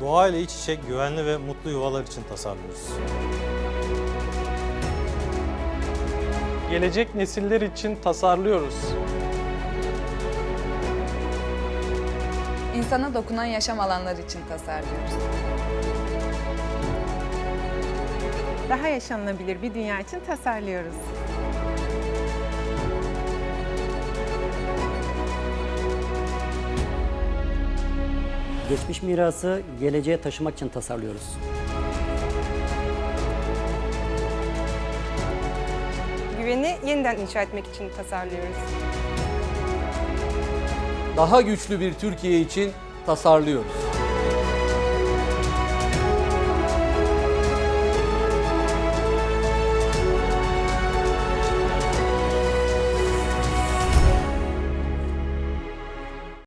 Doğayla iç içe güvenli ve mutlu yuvalar için tasarlıyoruz. Gelecek nesiller için tasarlıyoruz. İnsana dokunan yaşam alanları için tasarlıyoruz. Daha yaşanılabilir bir dünya için tasarlıyoruz. Geçmiş mirası geleceğe taşımak için tasarlıyoruz. Güveni yeniden inşa etmek için tasarlıyoruz. Daha güçlü bir Türkiye için tasarlıyoruz.